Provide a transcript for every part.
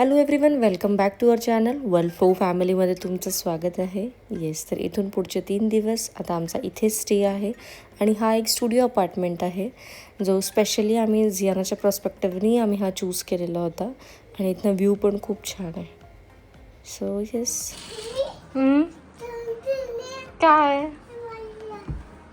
Hello everyone welcome back to our channel world flow फॅमिलीमध्ये तुमचं स्वागत आहे. येस तर इथून पुढचे तीन दिवस आता आमचा इथेच स्टे आहे आणि हा एक स्टुडिओ अपार्टमेंट आहे जो स्पेशली आम्ही झियानाच्या प्रॉस्पेक्टिव्हनी आम्ही हा चूज केलेला होता आणि इथनं व्ह्यू पण खूप छान आहे. सो येस काय?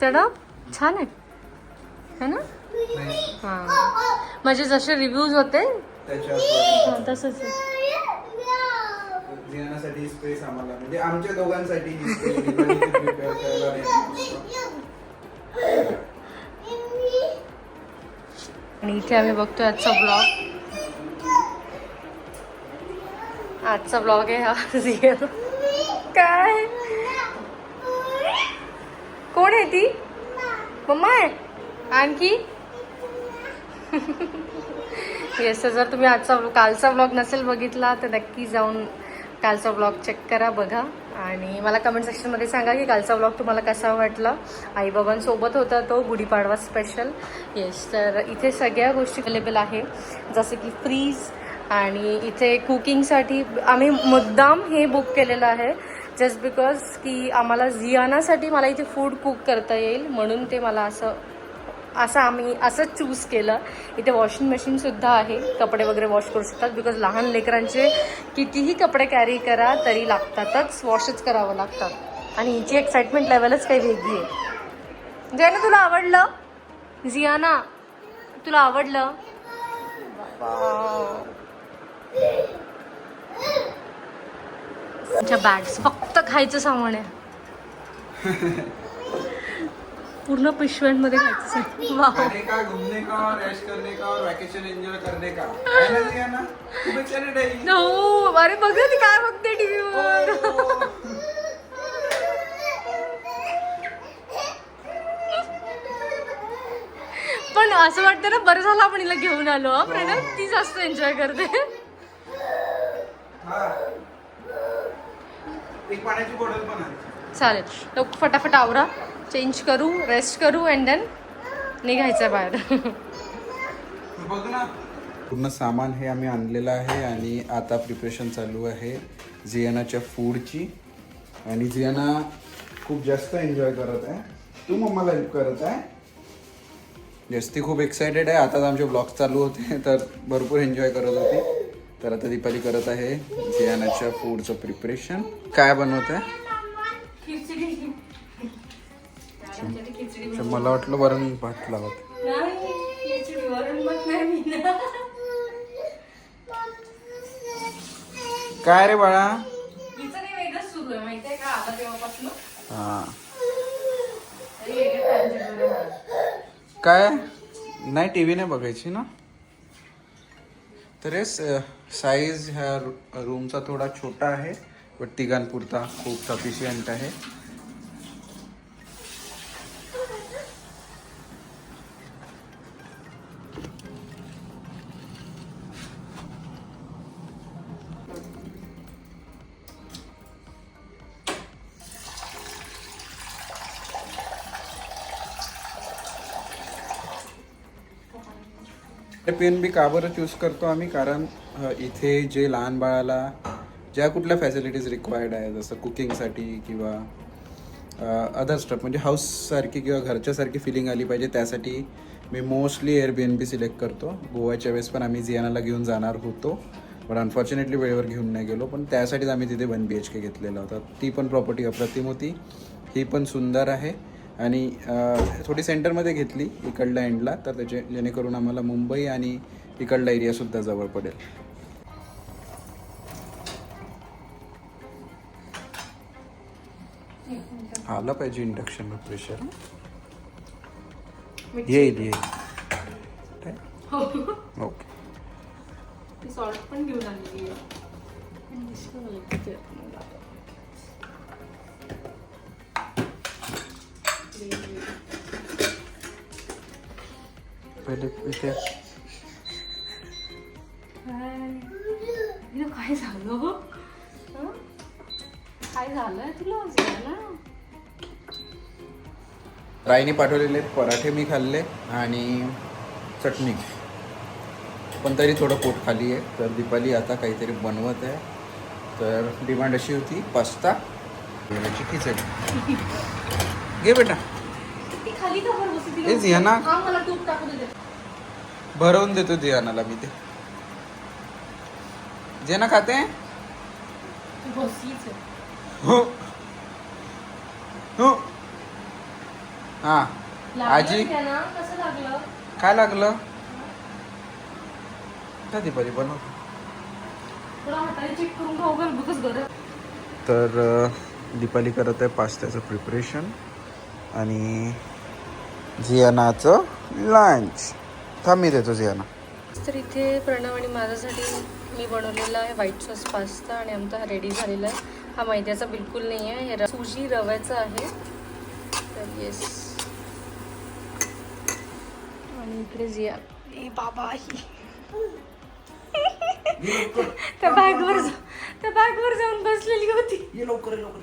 तेडा छान आहे. है ना? हां. म्हणजे जसे रिव्ह्यूज होते त्याच्या तसंच स्पेस आम्हाला. म्हणजे आमच्या दोघांसाठी करायला. आणि इथे आम्ही बघतोय आजचा ब्लॉग आजचा ब्लॉग आहे हा काय? कोण आहे ती? मम्मा आहे. आणखी? येस जर तुम्ही आजचा कालचा ब्लॉग नसेल बघितला तर नक्की जाऊन कालचा ब्लॉग चेक करा बघा. आणि मला कमेंट सेक्शनमध्ये सांगा की कालचा ब्लॉग तुम्हाला कसा वाटला. आईबाबांसोबत होता तो गुढीपाडवा स्पेशल येस तर इथे सगळ्या गोष्टी अवेलेबल आहे. जसं की फ्रीज आणि इथे कुकिंगसाठी आम्ही मुद्दाम हे बुक केलेलं आहे. जस्ट बिकॉज की आम्हाला झियानासाठी मला इथे फूड कुक करता येईल म्हणून ते मला असं असं आम्ही असंच चूज केलं. इथे वॉशिंग मशीनसुद्धा आहे. कपडे वगैरे वॉश करू शकतात बिकॉज लहान लेकरांचे कितीही कपडे कॅरी करा तरी लागतातच. वॉशच करावं लागतात आणि हिची एक्साइटमेंट लेवलच काही वेगळी आहे. जयना तुला आवडलं? जियाना तुला आवडलं? बॅग्स फक्त खायचं सामान आहे. पूर्ण पिशव्यांमध्ये खायचं. वाव. खाने का घूमने का करने का और वैकेशन एंजॉय करने का? है ना ही. हो अरे बघ ना ती काय बघते टीव्हीवर हो. पण असं वाटतं ना बरं झालं आपण हिला घेऊन आलो हा प्रणव? ती जास्त एन्जॉय करते. हा. एक पाण्याची बॉटल पण आहे. चालेल. लोक फटाफट आवरा. चेंज करू रेस्ट करू अँड देन निघायचं बाहेर. बघ ना. पूर्ण सामान हे आम्ही आणलेलं आहे आणि आता प्रिपरेशन चालू आहे जियानाच्या फूडची आणि जियाना खूप जास्त एन्जॉय करत आहे. तू मम्माला हेल्प करत आहे? येस ती खूप एक्सायटेड आहे. आता आमचे ब्लॉग चालू होते तर भरपूर एन्जॉय करत होती. तर आता दीपाली करत आहे जियानाच्या फूडचं प्रिपरेशन काय बनवत आहे मला वाटलं वरण भात लावत. काय रे बाळा? हा. काय? नाही टी व्ही नाही बघायची ना? तर हे साईज ह्या रूमचा थोडा छोटा आहे पण तिघांपुरता खूप सफिशियंट आहे. पी एन बी का बरं चूज करतो आम्ही? कारण इथे जे लहान बाळाला ज्या कुठल्या फॅसिलिटीज रिक्वायर्ड आहे जसं कुकिंगसाठी किंवा अदर स्टफ म्हणजे हाऊससारखी किंवा घरच्यासारखी फिलिंग आली पाहिजे त्यासाठी मी mostly Airbnb select करतो. गोव्याच्या वेळेस पण आम्ही जियानाला घेऊन जाणार होतो पण अनफॉर्च्युनेटली वेळेवर घेऊन नाही गेलो. पण त्यासाठीच आम्ही तिथे वन बी एच के घेतलेला होता. ती पण प्रॉपर्टी अप्रतिम होती. ही पण सुंदर आहे. आणि थोडी सेंटरमध्ये घेतली इकडल्या एंडला तर त्याचे जेणेकरून आम्हाला मुंबई आणि इकडला एरियासुद्धा जवळ पडेल. आलं पाहिजे इंडक्शन प्रेशर येईल येईल. ओके. ती सॉल्ट पण घेऊन आलेली आहे. पहिले इथे. हिला काय झालं? हं? काय झालंय तुला झालं राईने पाठवलेले पराठे मी खाल्ले आणि चटणी. पण तरी थोडं पोट खाली आहे. तर दीपाली आता काहीतरी बनवत आहे. तर डिमांड अशी होती पास्ता. खिचडी घे बेटा. खाली का बरं बसली? जियाना. हा मला तूप टाकू दे भरवून देतो जियानाला मी ते. जियाना खाते? बसलीच आहे. हो. हो. हा. लागलं आजी? का ना? कसं लागलं? काय लागलं? का दीपाली बनव थोडं हाताने चेक करून खाऊ घाल बघच बरं तर अ, दीपाली करत आहे पास्त्याचं प्रिपरेशन आणि जियानाचं लंच थांब मी देतो जियाना. तर इथे प्रणव आणि माझ्यासाठी मी बनवलेला आहे व्हाईट सॉस पास्ता आणि आमचा हा रेडी झालेला आहे. हा मैद्याचा बिलकुल नाही आहे हे सुजी रव्याचा आहे. तर येस आणि इकडे जिया ए बाबा ही त्या बॅगवर जा- त्या बॅगवर जाऊन बसलेली होती. ये लवकर लवकर.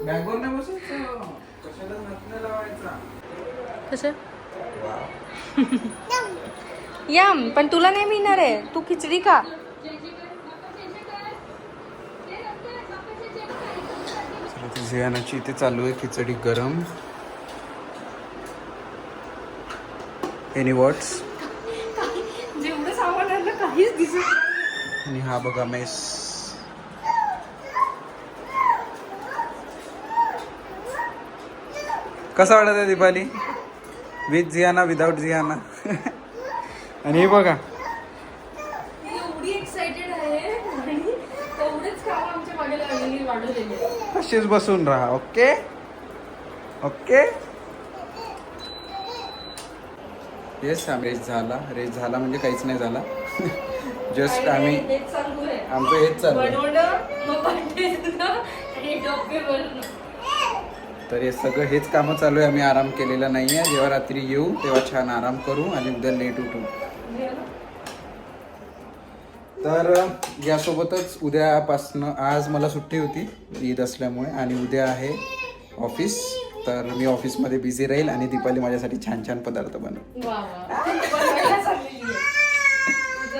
बॅगवर नाही बसायचं? कशाला हात नाही लावायचा कसं याम पण तुला नाही मिळणार आहे. तू खिचडी का जियानाची इथे चालू आहे खिचडी गरम. एनी वर्ड्स जेवढं सामान आणलं काहीच दिसत. आणि हा बघा मेस. कसा वाटत आहे दीपाली? विथ जियाना विदाउट जियाना आणि हे बघा. तशीच बसून राहा ओके? ओके? येस रेस झाला. रेस झाला म्हणजे काहीच नाही झाला. जस्ट आम्ही हेच चालू आहे. आमचं हेच चालू आहे बनवणं मग पाठवणं आणि डब्बे भरणं तर हे सगळं हेच कामं चालू आहे. आम्ही आराम केलेला नाही आहे जेव्हा रात्री येऊ तेव्हा छान आराम करू आणि उद्या लेट उठू. तर यासोबतच उद्यापासनं आज मला सुट्टी होती ईद असल्यामुळे आणि उद्या आहे ऑफिस. तर मी ऑफिसमध्ये बिझी राहील आणि दीपाली माझ्यासाठी छान छान पदार्थ बनव.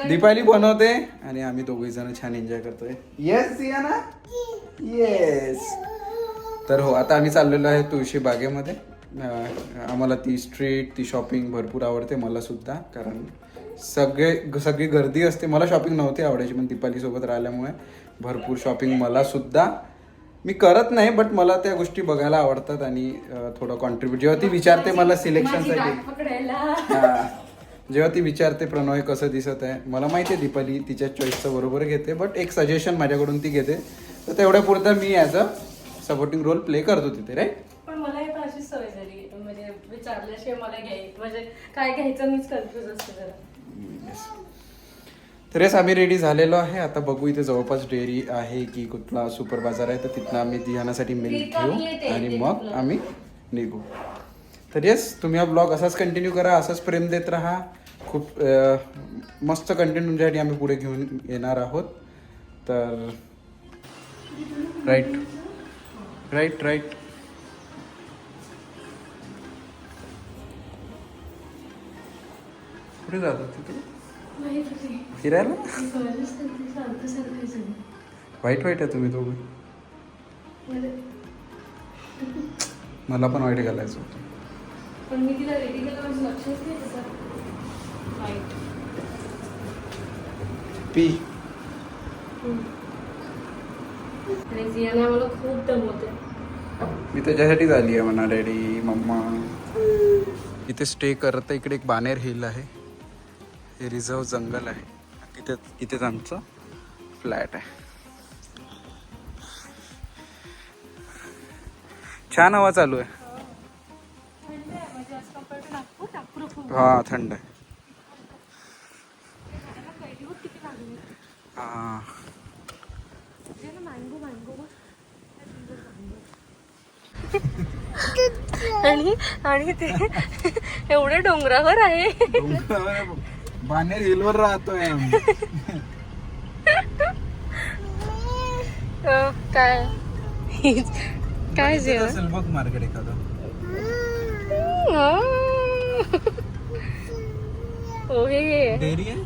दीपाली बनवते आणि आम्ही दोघे जण छान एन्जॉय करतोय. येस ना येस तर हो आता आम्ही चाललेलो आहे तुळशी बागेमध्ये. आम्हाला ती स्ट्रीट ती शॉपिंग भरपूर आवडते मला सुद्धा कारण सगळे सगळी गर्दी असते. मला शॉपिंग नव्हती आवडायची पण दीपाली सोबत राहिल्यामुळे भरपूर शॉपिंग मला सुद्धा. मी करत नाही बट मला त्या गोष्टी बघायला आवडतात आणि थोडं कॉन्ट्रीब्युट जेव्हा ती विचारते मला सिलेक्शनसाठी. जेव्हा ती विचारते प्रणॉय कसं दिसत आहे मला माहिती आहे दीपाली तिच्या चॉईसचं बरोबर घेते बट एक सजेशन माझ्याकडून ती घेते. तर तेवढ्या पुरता मी as a supporting role play करतो तिथे राईट पण मला पण अशीच सवय झाली म्हणजे विचारल्याशिवाय मला घ्याय म्हणजे काय घ्यायचं मीच कन्फ्युज असते जरा. तर येस आम्ही रेडी झालेलो आहे. आता बघू इथे जवळपास डेअरी आहे की कुठला सुपर बाजार आहे तर तिथनं आम्ही दिहानासाठी मिल्क घेऊ आणि मग. आम्ही निघू. तर येस तुम्ही हा ब्लॉग असाच कंटिन्यू करा असाच प्रेम देत राहा. खूप अं, मस्त कंटेंट तुमच्यासाठी आम्ही पुढे घेऊन येणार आहोत. तर राईट राईट राईट कुठे जातात तिथे फिरायला? वाईट वाईट आहे तुम्ही दोघं. मला पण वाईट घालायचं होतं. पण मी तिला रेडी केलं लक्षच नाही तिचं. वाईट पी आणि जियाने मला खूप दमवते मी त्याच्यासाठीच आली आहे म्हणा डॅडी मम्मा. इथे स्टे करत इकडे एक बानेर हिल आहे. हे रिझर्व जंगल आहे. इथे इथेच आमचं फ्लॅट आहे. छान हवा चालू आहे. म्हणजे नागपूर खूप. हा थंड आहे पहिली होत किती लागली हा मँगो मँगो आणि आणि ते एवढे डोंगरावर आहे. बानेर हिलवर राहतोय काय? काय जेवण? असेल बघ मार्केट एखादं. हो. हे हे डेअरी आहे?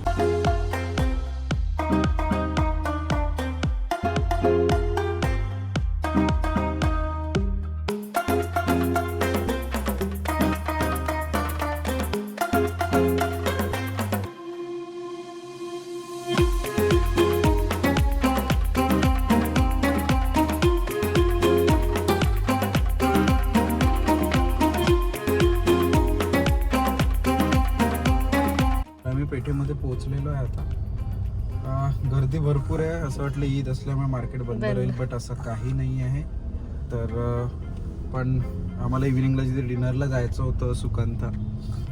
आता गर्दी भरपूर आहे. असं वाटलं ईद असल्यामुळे मार्केट बंद. राहील बट असं काही नाही आहे. तर पण आम्हाला इव्हिनिंगला जिथे डिनरला जायचं होतं सुकांता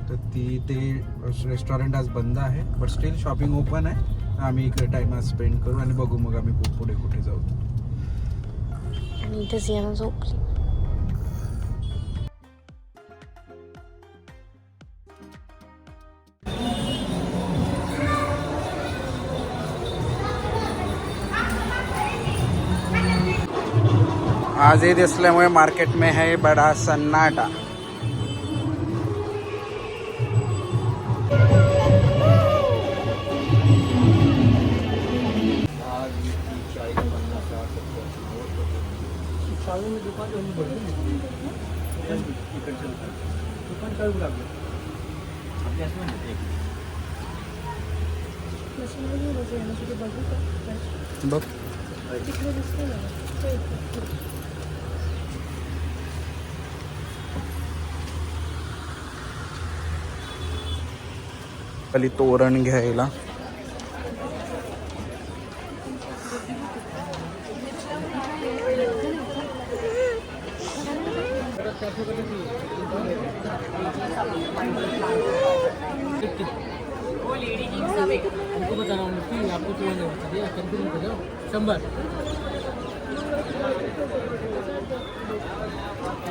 तर ती ते रेस्टॉरंट आज बंद आहे बट स्टील शॉपिंग ओपन आहे. आम्ही इकडे टाइम आज स्पेंड करू आणि बघू मग आम्ही पुढे कुठे जाऊ. आज ईद असल्यामुळे मार्केट में है बड़ा सन्नाटा। बघ खाली तोरण घ्यायला.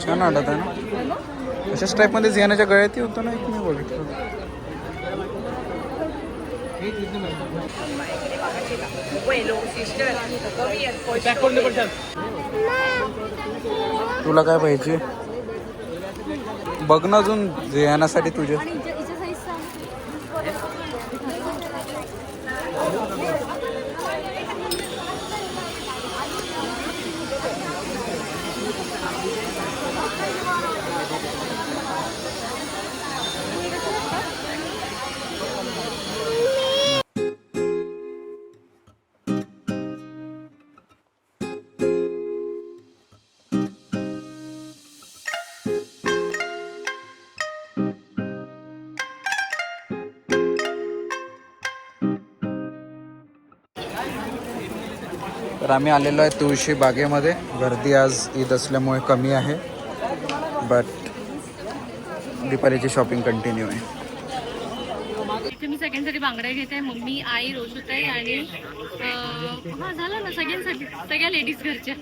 छान वाटत आहे ना? अशाच टाईपमध्ये झियानाच्या गळ्यातही होतं ना एक मी बघितलं एक कितने में पैक करने पड़ता तुला काय पाहिजे? बघ ना अजून जेवणासाठी तुझ्या तर आम्ही आलेलो आहे तुळशी बागेमध्ये. गर्दी आज ईद असल्यामुळे कमी आहे. बट दीपालीची शॉपिंग कंटिन्यू आहे. मी सगळ्यांसाठी बांगड्या घेते मम्मी आई रोशुताई आणि अं, हा झालं ना सगळ्यांसाठी सगळ्या लेडीज घरच्या.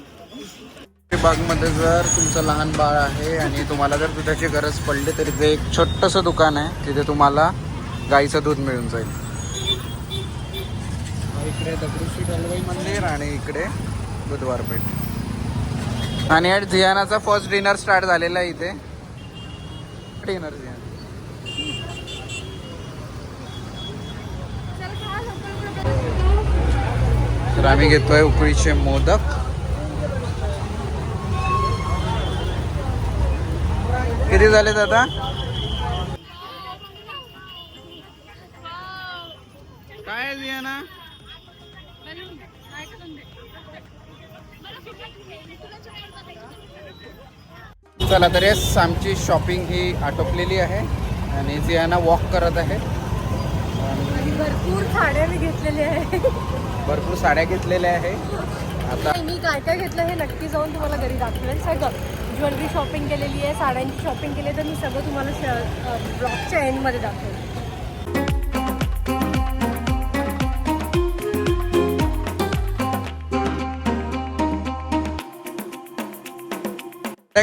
बागमध्ये जर तुमचं लहान बाळ आहे आणि तुम्हाला जर दुधाची गरज पडली तरी ते एक छोटंसं दुकान आहे. तिथे तुम्हाला गाईचं दूध मिळून जाईल. इकडे दगडूशेठ हलवाई मंदिर आणि इकडे बुधवार पेठ. आणि आज जियानाचा फर्स्ट डिनर स्टार्ट झालेला आहे इथे. डिनर झियाना तर आम्ही घेतोय उकळीचे मोदक. किती झाले दादा काय आहे चला तर येस आमची शॉपिंग ही आटोपलेली आहे आणि झियाना वॉक करत आहे. आणि भरपूर साड्या मी घेतलेल्या आहे. भरपूर साड्या घेतलेल्या आहे. आता मी काय काय घेतलं हे नक्की जाऊन तुम्हाला घरी दाखवेल सगळं ज्वेलरी शॉपिंग केलेली आहे साड्यांची शॉपिंग केली आहे तर मी सगळं तुम्हाला ब्लॉगच्या एंडमध्ये दाखवेल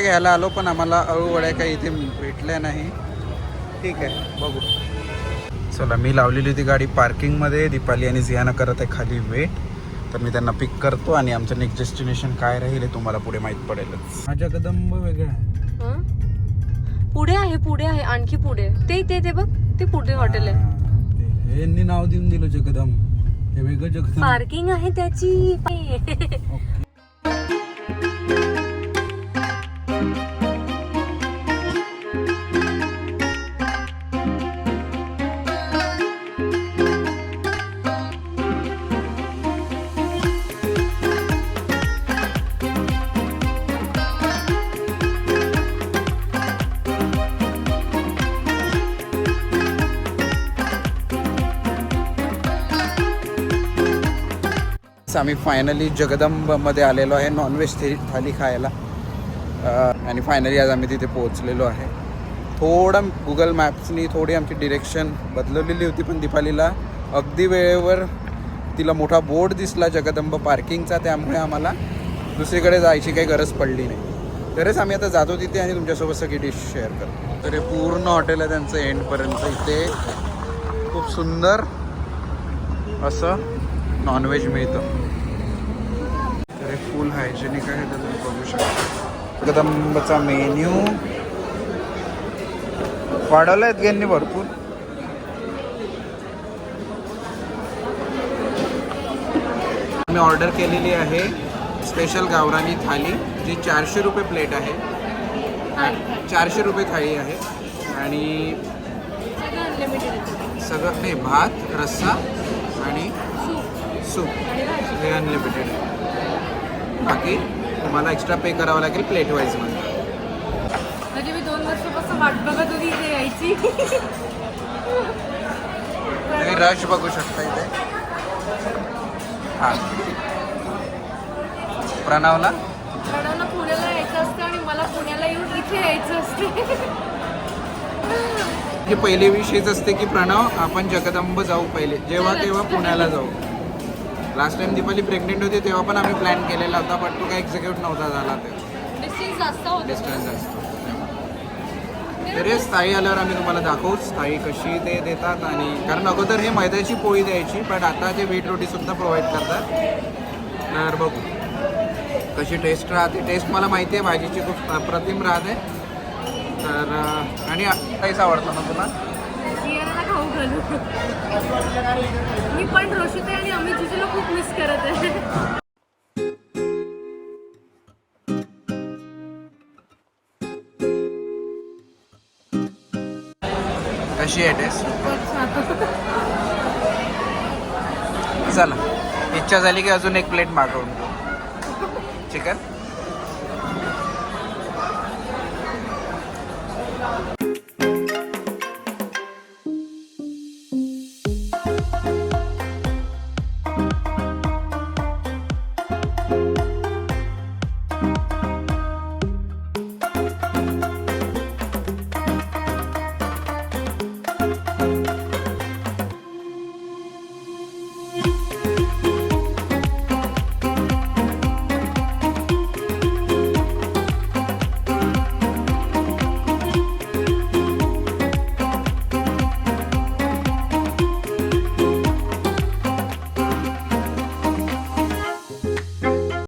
घ्यायला आलो पण आम्हाला अळू वड्या काही इथे भेटल्या नाही. ठीक आहे बघू. चला मी लावलेली होती गाडी पार्किंगमध्ये. दीपाली आणि झियाना करत आहे खाली वेट. तर मी त्यांना पिक करतो आणि आमचं नेक्स्ट डेस्टिनेशन काय राहील हे तुम्हाला पुढे माहीत पडेलच. माझ्या कदंब वेगळा आहे. पुढे आहे पुढे आहे आणखी पुढे. ते ते ते बघ ते पुढे हॉटेल आहे. हे यांनी नाव देऊन दिलं जगदम हे वेगळं जगदम पार्किंग आहे त्याची. आम्ही फायनली जगदंबमध्ये आलेलो आहे नॉनव्हेज थाली खायला. आणि फायनली आज आम्ही तिथे पोहोचलेलो आहे. थोडं गुगल मॅप्सनी थोडी आमची डिरेक्शन बदलवलेली होती पण दीपालीला अगदी वेळेवर तिला मोठा बोर्ड दिसला जगदंब पार्किंगचा त्यामुळे आम्हाला दुसरीकडे जायची काही गरज पडली नाही. तरच आम्ही आता जातो तिथे आणि तुमच्यासोबत सगळी डिश शेअर करतो. तर हे पूर्ण हॉटेल आहे त्यांचं एंडपर्यंत इथे खूप सुंदर असं नॉनव्हेज मिळतं. फुल हायजेनिक आहे तर तुम्ही बघू शकता. कदंबचा मेन्यू वाढवला आहेत यांनी भरपूर. मी ऑर्डर केलेली आहे स्पेशल गावरानी थाली जी चारशे रुपये प्लेट आहे. चारशे रुपये थाळी आहे. आणि सगळं नाही भात रस्सा आणि सूप. हे अनलिमिटेड आहे. बाकी तुम्हाला एक्स्ट्रा पे करावं लागेल प्लेट वाईज म्हणजे मी दोन वर्षापासून वाट बघत होती इथे यायची. तुम्ही रश बघू शकता इथे. हा. प्रणवला? प्रणवला पुण्याला यायचं असतं आणि मला पुण्याला येऊन इथे यायचं असते. ही पहिली विश हेच असते की प्रणव आपण जगदंब जाऊ पहिले. जेव्हा तेव्हा पुण्याला जाऊ. लास्ट टाइम दीपाली प्रेग्नेंट होती तेव्हा पण आम्ही प्लॅन केलेला होता पण तो काही एक्झिक्यूट नव्हता झाला ते. डिस्टन्स जास्त होते. डिस्टन्स थाळी आल्यावर आम्ही तुम्हाला दाखवूच थाळी कशी ते देतात आणि कारण अगोदर हे मैद्याची पोळी द्यायची पण आता ते व्हीट रोटी सुद्धा प्रोव्हाइड करतात. तर बघू. कशी टेस्ट राहते टेस्ट मला माहिती आहे भाजीची खूप अप्रतिम राहते. तर अं, आणि काहीच आवडतं ना? तुला सियाराला खाऊ घालू मी पण रोशिता आणि अमित जिजूला खूप मिस करत आहे. कशी आहे टेस्ट चला. इच्छा झाली की अजून एक प्लेट मागवून चिकन?